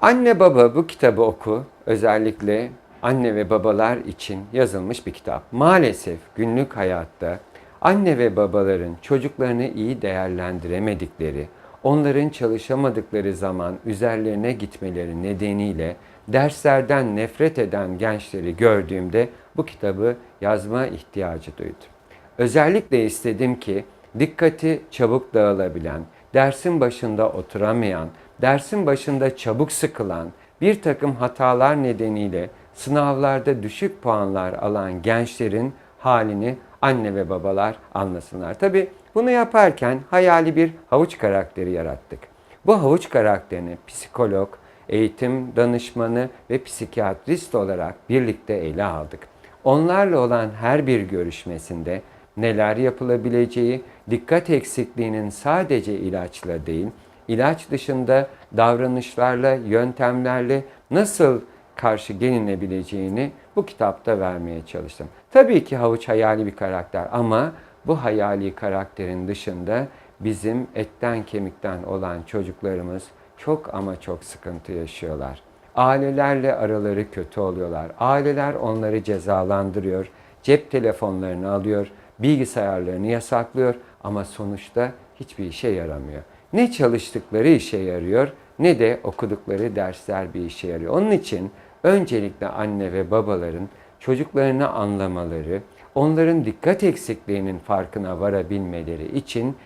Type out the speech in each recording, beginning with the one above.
Anne baba bu kitabı oku. Özellikle anne ve babalar için yazılmış bir kitap. Maalesef günlük hayatta anne ve babaların çocuklarını iyi değerlendiremedikleri, onların çalışamadıkları zaman üzerlerine gitmeleri nedeniyle derslerden nefret eden gençleri gördüğümde bu kitabı yazma ihtiyacı duydum. Özellikle istedim ki dikkati çabuk dağılabilen, dersin başında oturamayan, dersin başında çabuk sıkılan, bir takım hatalar nedeniyle sınavlarda düşük puanlar alan gençlerin halini anne ve babalar anlasınlar. Tabi bunu yaparken hayali bir havuç karakteri yarattık. Bu havuç karakterini psikolog, eğitim danışmanı ve psikiyatrist olarak birlikte ele aldık. Onlarla olan her bir görüşmesinde neler yapılabileceği, dikkat eksikliğinin sadece ilaçla değil, ilaç dışında davranışlarla, yöntemlerle nasıl karşı gelinebileceğini bu kitapta vermeye çalıştım. Tabii ki havuç hayali bir karakter ama bu hayali karakterin dışında bizim etten kemikten olan çocuklarımız çok ama çok sıkıntı yaşıyorlar. Ailelerle araları kötü oluyorlar. Aileler onları cezalandırıyor. Cep telefonlarını alıyor, bilgisayarlarını yasaklıyor ama sonuçta hiçbir işe yaramıyor. Ne çalıştıkları işe yarıyor ne de okudukları dersler bir işe yarıyor. Onun için öncelikle anne ve babaların çocuklarını anlamaları, onların dikkat eksikliğinin farkına varabilmeleri için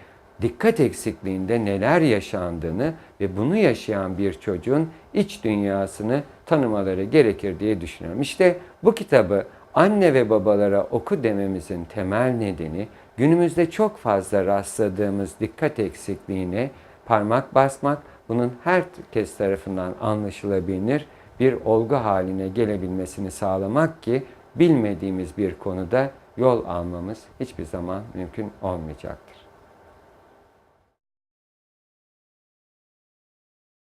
dikkat eksikliğinde neler yaşandığını ve bunu yaşayan bir çocuğun iç dünyasını tanımaları gerekir diye düşünüyorum. İşte bu kitabı anne ve babalara oku dememizin temel nedeni günümüzde çok fazla rastladığımız dikkat eksikliğine parmak basmak, bunun herkes tarafından anlaşılabilir bir olgu haline gelebilmesini sağlamak ki bilmediğimiz bir konuda yol almamız hiçbir zaman mümkün olmayacaktır.